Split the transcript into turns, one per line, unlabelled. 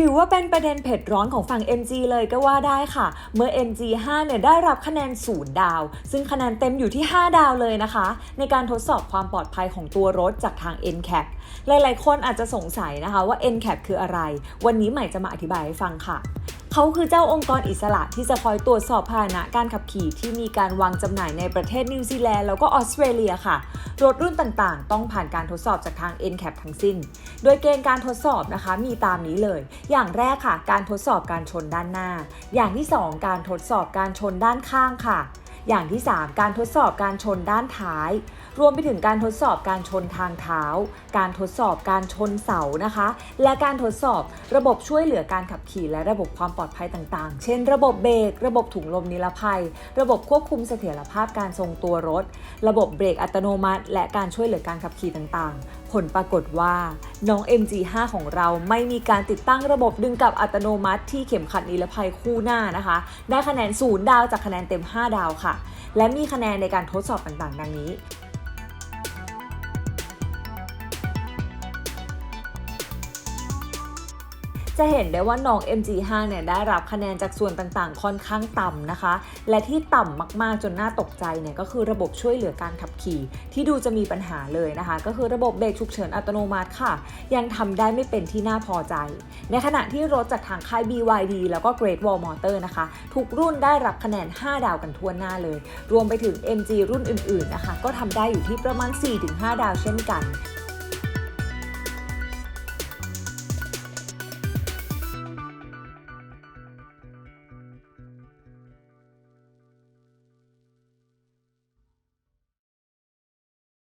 ถือว่าเป็นประเด็นเผ็ดร้อนของฝั่ง MG เลยก็ว่าได้ค่ะ เมื่อ MG 5 เนี่ยได้รับคะแนน 0 ดาว ซึ่งคะแนนเต็มอยู่ที่ 5 ดาวเลยนะคะ ในการทดสอบความปลอดภัยของตัวรถจากทาง NCAP หลายๆ คนอาจจะสงสัยนะคะว่า NCAP คืออะไร วันนี้ใหม่จะมาอธิบายให้ฟังค่ะ เขาคือเจ้าองค์กรอิสระที่จะคอยตรวจสอบพาหนะการขับขี่ที่มีการวางจำหน่ายในประเทศนิวซีแลนด์แล้วก็ออสเตรเลียค่ะ รถรุ่นต่างๆ ต้องผ่านการทดสอบจากทาง NCAP ทั้งสิ้น โดยเกณฑ์การทดสอบนะคะมีตามนี้เลย อย่างแรกค่ะ การทดสอบการชนด้านหน้า อย่างที่ 2 การทดสอบการชนด้านข้างค่ะ อย่างที่ 3 การทดสอบการชนด้านท้าย รวมไปถึงการทดสอบการชนทางเท้า การทดสอบการชนเสานะคะ และการทดสอบระบบช่วยเหลือการขับขี่และระบบความปลอดภัยต่างๆ เช่น ระบบเบรกระบบถุงลมนิรภัย ระบบควบคุมเสถียรภาพการทรงตัวรถ ระบบเบรกอัตโนมัติ และการช่วยเหลือการขับขี่ต่างๆ ผลปรากฏว่า น้อง MG5 ของเราไม่มีการติดตั้งระบบดึงกลับอัตโนมัติที่เข็มขัดนิรภัยคู่หน้านะคะ ได้คะแนน 0 ดาวจากคะแนนเต็ม 5 ดาวค่ะ และมีคะแนนในการทดสอบต่างๆ ดังนี้ จะเห็นได้ว่าน้อง MG5 เนี่ยได้รับคะแนนจากส่วนต่างๆ ค่อนข้างต่ำนะคะ และที่ต่ำมากๆจนน่าตกใจเนี่ยก็คือระบบช่วยเหลือการขับขี่ ที่ดูจะมีปัญหาเลยนะคะ ก็คือระบบเบรกฉุกเฉินอัตโนมัติค่ะ ยังทำได้ไม่เป็นที่น่าพอใจ ในขณะที่รถจากทางค่าย BYD แล้วก็ Great Wall Motor นะคะ ทุกรุ่นได้รับคะแนน 5 ดาวกันทั่วหน้าเลย รวมไปถึง MG รุ่นอื่นๆนะคะ ก็ทำได้อยู่ที่ประมาณ 4-5 ดาวเช่นกัน